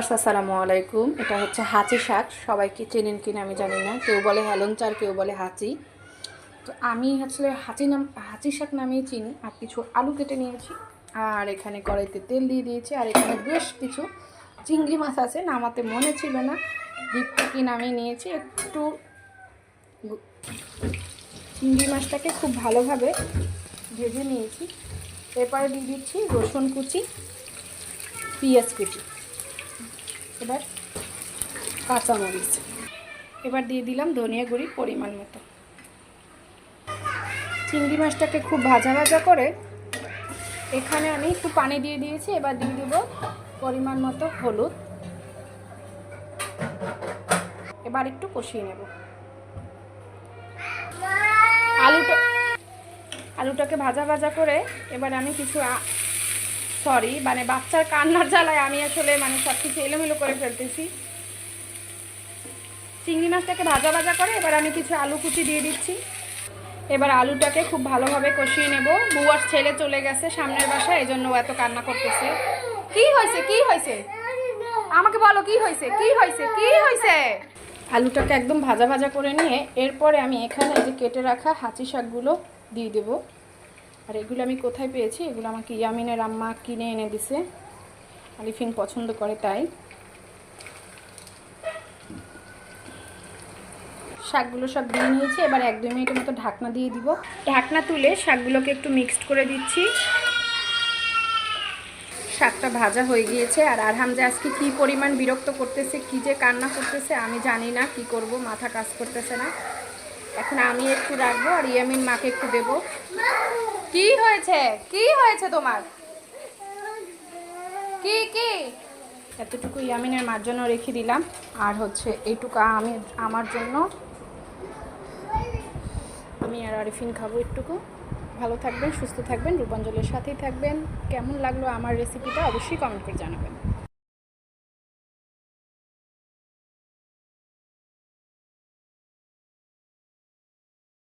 আসসালামু আলাইকুম। এটা হচ্ছে হাঁচি শাক। সবাইকে চেনেন কিনা আমি জানি না। কেউ বলে হেলঞ্চার কেউ বলে হাঁচি। তো আমি আসলে হাঁচি নাম হাঁচি শাক নামেই চিনি। আর কিছু আলু কেটে নিয়েছি। আর এখানে কড়াইতে তেল দিয়ে দিয়েছি। আর এখানে বেশ কিছু চিংড়ি মাছ আছে। নামাতে মনে ছিল না। ডিপ থেকে নামিয়ে নিয়েছি। একটু চিংড়ি মাছটাকে খুব ভালোভাবে ভেজে নিয়েছি। এরপরে দিয়ে দিচ্ছি রসুন কুচি, পেঁয়াজ কুচি। এবার কাঁচামরিচ। এবার দিয়ে দিলাম ধনিয়া গুঁড়ি পরিমাণ মতো। চিংড়ি মাছটাকে খুব ভাজা ভাজা করে এখানে আমি একটু পানি দিয়ে দিয়েছি, এবার দিয়ে দেবো পরিমাণ মতো হলুদ। এবার একটু কষিয়ে নেব। আলুটা আলুটাকে ভাজা ভাজা করে এবার আমি কিছু সরি মানে বাচ্চার কান্নার জ্বালায় আমি আসলে মানে সব কিছু এলোমেলো করে ফেলতেছি। চিংড়ি মাছটাকে ভাজা ভাজা করে এবার আমি কিছু আলু কুচি দিয়ে দিচ্ছি। এবার আলুটাকে খুব ভালোভাবে কষিয়ে নেব। বুয়ার ছেলে চলে গেছে সামনের বাসায় এই জন্য এত কান্না করতেছে। কি হয়েছে? কি হয়েছে? আমাকে বলো, কি হয়েছে? কি হয়েছে? কি হয়েছে? আলুটাকে একদম ভাজা ভাজা করে নিয়ে এরপরে আমি এখানে যে কেটে রাখা হাঁচি শাকগুলো দিয়ে দেবো। আর এগুলো আমি কোথায় পেয়েছি? এগুলো আমাকে ইয়ামিনের আম্মা কিনে এনে দিছে। আলিফিন পছন্দ করে তাই। শাকগুলো সব দিয়ে নিয়েছি। এবার এক দুই মিনিটের মতো ঢাকনা দিয়ে দিব। ঢাকনা তুলে শাকগুলোকে একটু মিক্সড করে দিচ্ছি। শাকটা ভাজা হয়ে গিয়েছে। আর আরহাম যে আজকে কী পরিমাণ বিরক্ত করতেছে, কী যে কান্না করতেছে, আমি জানি না কি করব, মাথা কাজ করতেছে না। এখন আমি একটু রাখব আর ইয়ামিন মাকে একটু দেবো। কি হয়েছে? কি হয়েছে তোমার? কি কি? এতটুকু ইয়ামিনের মার জন্য রেখে দিলাম। আর হচ্ছে এইটুকু আমি, আমার জন্য আমি আর আরিফিন খাব একটুকু। ভালো থাকবেন, সুস্থ থাকবেন, রূপাঞ্জলের সাথেই থাকবেন। কেমন লাগল আমার রেসিপিটা অবশ্যই কমেন্ট করে জানাবেন।